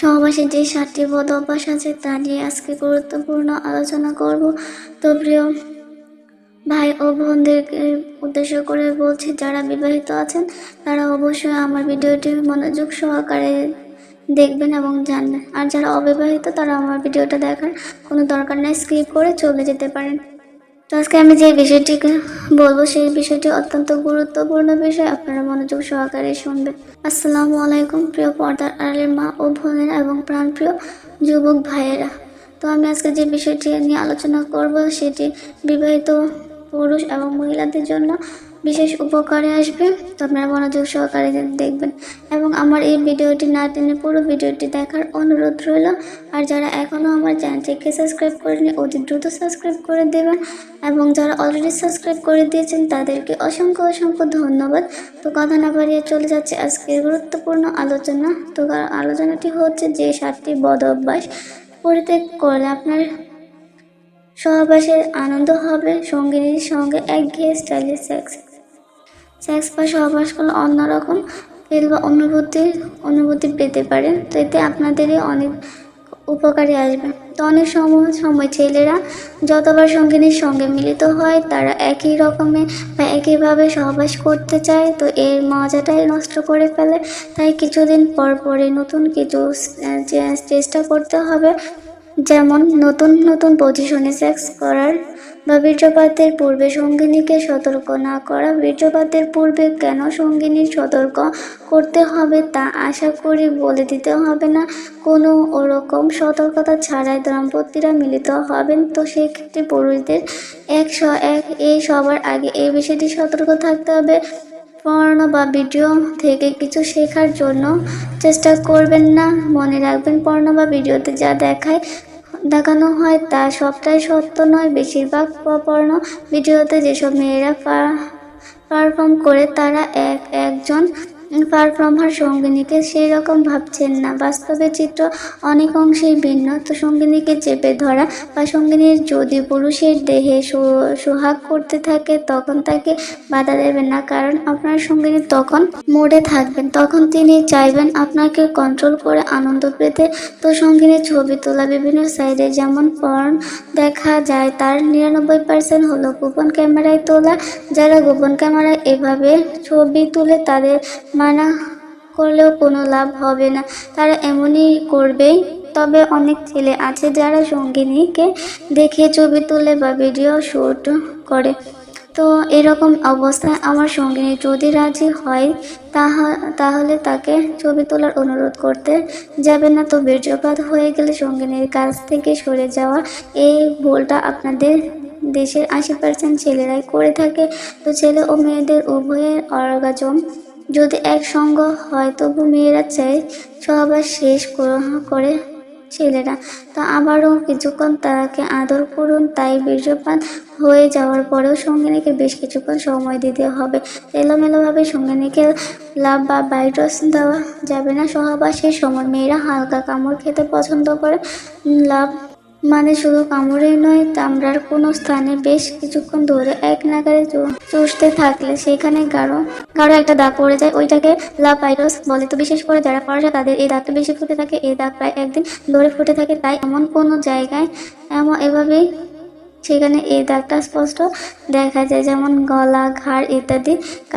সহবাসের যে সাতটি বদ অভ্যাস আছে তা নিয়ে আজকে গুরুত্বপূর্ণ আলোচনা করব। তো প্রিয় ভাই ও বোনদেরকে উদ্দেশ্য করে বলছি, যারা বিবাহিত আছেন, তারা অবশ্যই আমার ভিডিওটি মনোযোগ সহকারে দেখবেন এবং জানবেন। আর যারা অবিবাহিত, তারা আমার ভিডিওটা দেখার কোনো দরকার নেই, স্কিপ করে চলে যেতে পারেন। তো আজকে আমি যে বিষয়টি বলব, সেই বিষয়টি অত্যন্ত গুরুত্বপূর্ণ বিষয়। আপনারা মনোযোগ সহকারে শুনবেন। আসসালামু আলাইকুম, প্রিয় পর্দার আড়ালের মা ও বোনেরা এবং প্রাণপ্রিয় যুবক ভাইয়েরা। তো আমি আজকে যে বিষয়টি নিয়ে আলোচনা করব, সেটি বিবাহিত পুরুষ এবং মহিলাদের জন্য বিশেষ উপকারে আসবে। তো আপনারা মনোযোগ সহকারে দেখবেন। এবং আমার এই ভিডিওটি না টেনে পুরো ভিডিওটি দেখার অনুরোধ রইল। আর যারা এখনও আমার চ্যানেলটিকে সাবস্ক্রাইব করেনি অতি দ্রুত সাবস্ক্রাইব করে দেবেন। এবং যারা অলরেডি সাবস্ক্রাইব করে দিয়েছেন, তাদেরকে অসংখ্য অসংখ্য ধন্যবাদ। তো কথা না বাড়িয়ে চলে যাচ্ছে আজকের গুরুত্বপূর্ণ আলোচনা। তো আলোচনাটি হচ্ছে যে সাতটি বদ অভ্যাস। পরিত্যাগ করলে আপনার সহবাসের আনন্দ হবে। সঙ্গিনীর সঙ্গে একঘেয়ে স্টাইলে সেক্স সেক্স বা সহবাস করলে অন্যরকম ফিল বা অনুভূতি অনুভূতি পেতে পারেন তো এতে আপনাদেরই অনেক উপকারী আসবে। তো অনেক সময় সময় ছেলেরা যতবার সঙ্গিনীর সঙ্গে মিলিত হয়, তারা একই রকমে বা একইভাবে সহবাস করতে চায়। তো এর মজাটাই নষ্ট করে ফেলে। তাই কিছুদিন পর পরে নতুন কিছু চেষ্টা করতে হবে। যেমন নতুন নতুন পজিশনে সেক্স করার বা বীর্যপাতের পূর্বে সঙ্গিনীকে সতর্ক না করা, বীর্যপাতের পূর্বে কেন সঙ্গিনী সতর্ক করতে হবে তা আশা করি বলে দিতে হবে না। কোনো ওরকম সতর্কতা ছাড়াই দম্পতিরা মিলিত হবেন। তো সেক্ষেত্রে পুরুষদের এক স- এক এই সবার আগে এই বিষয়টি সতর্ক থাকতে হবে। পড়ানো বা ভিডিও থেকে কিছু শেখার জন্য চেষ্টা করবেন না। মনে রাখবেন পড়ানো বা ভিডিওতে যা দেখায় দেখানো হয় তা সবটাই সত্য নয়। বেশিরভাগ পর্ণ ভিডিওতে যেসব মেয়েরা পারফর্ম করে তারা এক একজন পারফর্মার সঙ্গিনীকে সেই রকম ভাবছেন না। বাস্তবে চিত্র অনেক অংশেই ভিন্ন। তো সঙ্গিনীকে চেপে ধরা বা সঙ্গিনীর যদি পুরুষের দেহে সোহাগ করতে থাকে, তখন তাকে বাধা দেবেন না। কারণ আপনার সঙ্গিনী তখন মোডে থাকবেন। তখন তিনি চাইবেন আপনাকে কন্ট্রোল করে আনন্দ পেতে। তো সঙ্গিনীর ছবি তোলা বিভিন্ন সাইডে যেমন পর্ন দেখা যায়, তার নিরানব্বই পার্সেন্ট হলো গোপন ক্যামেরায় তোলা। যারা গোপন ক্যামেরায় এভাবে ছবি তুলে, তাদের মানা করলেও কোনো লাভ হবে না। তারা এমনই করবেই তবে অনেক ছেলে আছে যারা সঙ্গিনীকে দেখে ছবি তোলে বা ভিডিও শ্যুট করে। তো এরকম অবস্থায় আমার সঙ্গিনী যদি রাজি হয়, তাহা তাহলে তাকে ছবি তোলার অনুরোধ করতে যাবে না। তো বীর্যপাত হয়ে গেলে সঙ্গিনীর কাছ থেকে সরে যাওয়া, এই ভুলটা আপনাদের দেশের আশি পার্সেন্ট ছেলেরাই করে থাকে। তো ছেলে ও মেয়েদের উভয়ের অর্গাজম যদি একসঙ্গ হয়, তবু মেয়েরা চায় সহবাস শেষ কর- করে ছেলেরা। তো আবারও কিছুক্ষণ তাকে আদর করুন, তাই বীর্যপাত হয়ে যাওয়ার পরেও সঙ্গিনীকে বেশ কিছুক্ষণ সময় দিতে হবে। এলোমেলোভাবে সঙ্গিনীকে লাভ বা বাইটস দেওয়া যাবে না। সহবাসের সময় মেয়েরা হালকা কামড় খেতে পছন্দ করে লাভ মানে শুধু কামড়েই নয়, চামড়ার কোনো স্থানে বেশ কিছুক্ষণ ধরে এক নাগারে চুষতে থাকলে সেখানে গাঢ় গাঢ় একটা দাগ পড়ে যায়। ওইটাকে লাপাইরস বলে। তো বিশেষ করে যারা ফর্সা তাদের এই দাগটা বেশি ফুটে থাকে। এই দাগ প্রায় একদিন ধরে ফুটে থাকে। তাই এমন কোনো জায়গায় এমন এভাবেই সেখানে এই দাগটা স্পষ্ট দেখা যায়, যেমন গলা, ঘাড় ইত্যাদি।